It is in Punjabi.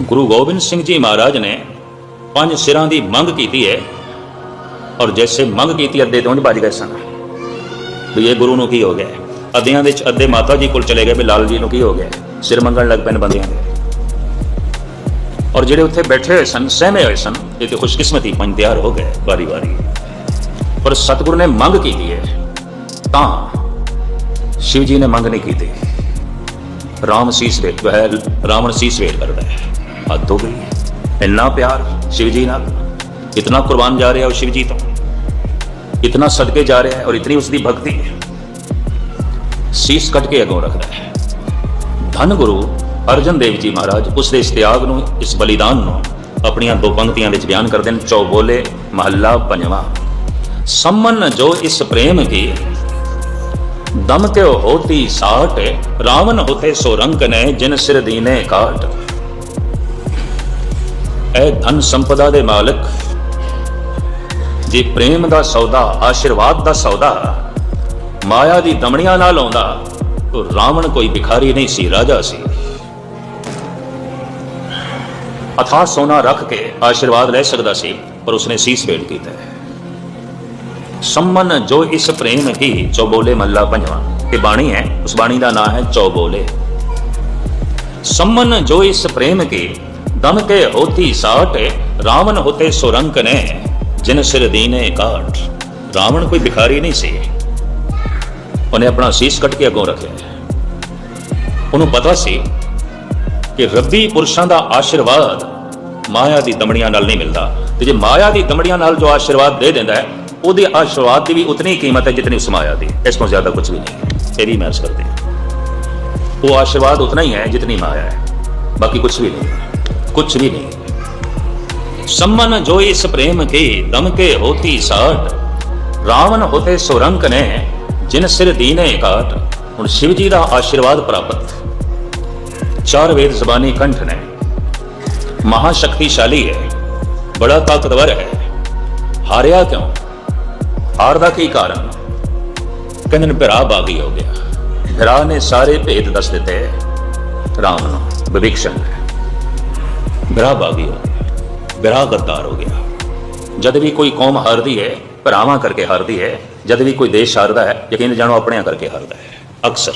ਗੁਰੂ ਗੋਬਿੰਦ ਸਿੰਘ ਜੀ ਮਹਾਰਾਜ ਨੇ ਪੰਜ ਸਿਰਾਂ ਦੀ ਮੰਗ ਕੀਤੀ ਹੈ ਔਰ ਜੈਸੇ ਮੰਗ ਕੀਤੀ ਅੱਧੇ ਤੋਂ ਭੱਜ ਗਏ ਸਨ। ਵੀ ਇਹ ਗੁਰੂ ਨੂੰ ਕੀ ਹੋ ਗਿਆ? ਅੱਧਿਆਂ ਵਿੱਚ ਅੱਧੇ ਮਾਤਾ ਜੀ ਕੋਲ ਚਲੇ ਗਏ ਵੀ ਲਾਲ ਜੀ ਨੂੰ ਕੀ ਹੋ ਗਿਆ? ਸਿਰ ਮੰਗਣ ਲੱਗ ਪਏ ਬੰਦਿਆਂ ਦੇ। ਔਰ ਜਿਹੜੇ ਉੱਥੇ ਬੈਠੇ ਹੋਏ ਸਨ, ਸਹਿਮੇ ਹੋਏ ਸਨ, ਇਹ ਤੇ ਖੁਸ਼ਕਿਸਮਤੀ ਪੰਜ ਤਿਆਰ ਹੋ ਗਏ ਵਾਰੀ ਵਾਰੀ। ਪਰ ਸਤਿਗੁਰੂ ਨੇ ਮੰਗ ਕੀਤੀ ਹੈ, ਤਾਂ ਸ਼ਿਵ ਜੀ ਨੇ ਮੰਗ ਨਹੀਂ ਕੀਤੀ। ਰਾਮ ਸੀਸ ਵੇਟ ਰਾਵਣ ਸੀਸ ਵੇਟ ਕਰਦਾ ਹੈ। ਹੱਦ ਹੋ ਗਈ ਹੈ ਇੰਨਾ ਪਿਆਰ ਸ਼ਿਵ ਜੀ ਨਾਲ ਇਤਨਾ ਕੁਰਬਾਨ ਜਾ ਰਿਹਾ ਉਹ ਸ਼ਿਵ ਜੀ ਤੋਂ ਇਤਨਾ ਸਦਕੇ ਜਾ ਰਿਹਾ ਹੈ ਔਰ ਇਤਨੀ ਉਸ ਭਗਤੀ ਹੈ ਸੀਸ ਕੱਟ ਕੇ ਅਗੋਂ ਰੱਖਦਾ ਹੈ ਧੰਨ ਗੁਰੂ ਅਰਜਨ ਦੇਵ ਜੀ ਮਹਾਰਾਜ ਉਸ ਦੇ ਇਸਤਿਆਗ ਨੂੰ ਇਸ ਬਲੀਦਾਨ ਨੂੰ ਆਪਣੀਆਂ ਦੋ ਪੰਕਤੀਆਂ ਵਿੱਚ ਬਿਆਨ ਕਰਦੇ ਨੇ ਚੌਬੋਲੇ ਮਹੱਲਾ ਪੰਜਵਾਂ ਸੰਮਨ ਜੋ ਇਸ ਪ੍ਰੇਮ ਕੀ ਦਮ ਤੇ ਹੋਤੀ ਸਾਟ ਰਾਵਣ ਹੋਤੇ ਸੋ ਰੰਗ ਨੇ ਜਿਨ ਸਿਰ ਦੀਨੇ ਕਾਟ ਐ ਧਨ ਸੰਪਦਾ ਦੇ ਮਾਲਕ, ਜੇ ਪ੍ਰੇਮ ਦਾ ਸੌਦਾ, ਆਸ਼ੀਰਵਾਦ ਦਾ ਸੌਦਾ, ਮਾਇਆ ਦੀ ਦਮੜੀਆਂ ਨਾਲ ਆਉਂਦਾ ਤਾਂ ਰਾਵਣ ਕੋਈ ਭਿਖਾਰੀ ਨਹੀਂ ਸੀ, ਰਾਜਾ ਸੀ। ਅਥਾ ਸੋਨਾ ਰੱਖ ਕੇ ਆਸ਼ੀਰਵਾਦ ਲੈ ਸਕਦਾ ਸੀ, ਪਰ ਉਸਨੇ ਸੀਸ ਵੇੜ ਕੀਤਾ। ਸੰਮਨ, ਜੋ ਇਸ ਪ੍ਰੇਮ ਕੀ ਚੌਬੋਲੇ ਮੱਲਾ ਪੰਜਵਾ, ਇਹ ਬਾਣੀ ਹੈ, ਉਸ ਬਾਣੀ ਦਾ ਨਾਮ ਹੈ ਚੌਬੋਲੇ। ਸੰਮਨ, ਜੋ ਇਸ ਪ੍ਰੇਮ ਕੀ ਦਮ ਕੇ ਹੋਤੀ ਸਾਟ ਰਾਵਣ ਹੋਤੇ ਸੁਰੰਕ ਨੇ, ਜਿਨ ਸਿਰ ਦੀਨੇ ਕਾਟ ਰਾਵਣ ਕੋਈ ਭਿਖਾਰੀ ਨਹੀਂ ਸੀ। ਉਹਨੇ ਆਪਣਾ ਸੀਸ ਕੱਟ ਕੇ ਅੱਗੋਂ ਰੱਖਿਆ। ਉਹਨੂੰ ਪਤਾ ਸੀ ਕਿ ਰੱਬੀ ਪੁਰਸ਼ਾਂ ਦਾ ਆਸ਼ੀਰਵਾਦ ਮਾਇਆ ਦੀ ਦਮੜੀਆਂ ਨਾਲ ਨਹੀਂ ਮਿਲਦਾ। ਤੇ ਜੇ ਮਾਇਆ ਦੀ ਦਮੜੀਆਂ ਨਾਲ ਜੋ ਆਸ਼ੀਰਵਾਦ ਦੇ ਦਿੰਦਾ ਹੈ, ਉਹਦੇ ਆਸ਼ੀਰਵਾਦ ਦੀ ਵੀ ਉਤਨੀ ਕੀਮਤ ਹੈ ਜਿਤਨੀ ਉਸ ਮਾਇਆ ਦੀ। ਇਸ ਤੋਂ ਜ਼ਿਆਦਾ ਕੁਝ ਵੀ ਨਹੀਂ। ਇਹ ਵੀ ਮੈਂ ਕਰਦੇ ਉਹ ਆਸ਼ੀਰਵਾਦ ਉਤਨਾ ਹੀ ਹੈ ਜਿਤਨੀ ਮਾਇਆ ਹੈ। ਬਾਕੀ ਕੁਝ ਵੀ ਨਹੀਂ। ਕੁਝ ਵੀ ਨਹੀਂ ਸੰਮਨ ਜੋ ਇਸ ਪ੍ਰੇਮ ਕੇ ਦਮ ਕੇ ਹੋਤੀ ਸਾਟ ਰਾਵਣ ਹੋਤੇ ਸੁਰੰਕ ਨੇ ਜਿਨ ਸਿਰ ਦੀਨੇ ਕਾਟ ਹੁਣ ਸ਼ਿਵ ਜੀ ਦਾ ਆਸ਼ੀਰਵਾਦ ਪ੍ਰਾਪਤ ਚਾਰ ਵੇਦ ਜ਼ਬਾਨੀ ਕੰਠ ਨੇ ਮਹਾ ਸ਼ਕਤੀਸ਼ਾਲੀ ਹੈ ਬੜਾ ਤਾਕਤਵਰ ਹੈ ਹਾਰਿਆ ਕਿਉਂ ਹਾਰ ਦਾ ਕੀ ਕਾਰਨ ਕਹਿੰਦੇ ਨੇ ਭਰਾ ਬਾਗੀ ਹੋ ਗਿਆ ਭਰਾ ਨੇ ਸਾਰੇ ਭੇਦ ਦੱਸ ਦਿੱਤੇ ਰਾਮ ਬਿਰਾ ਬਾਗੀ ਹੋ ਗਿਆ। ਬਿਰਾ ਗੱਦਾਰ ਹੋ ਗਿਆ। ਜਦ ਵੀ ਕੋਈ ਕੌਮ ਹਾਰਦੀ ਹੈ, ਭਰਾਵਾਂ ਕਰਕੇ ਹਾਰਦੀ ਹੈ, ਜਦ ਵੀ ਕੋਈ ਦੇਸ਼ ਹਾਰਦਾ ਹੈ, ਯਕੀਨ ਜਾਣੋ ਆਪਣਿਆਂ ਕਰਕੇ ਹਾਰਦਾ ਹੈ। ਅਕਸਰ।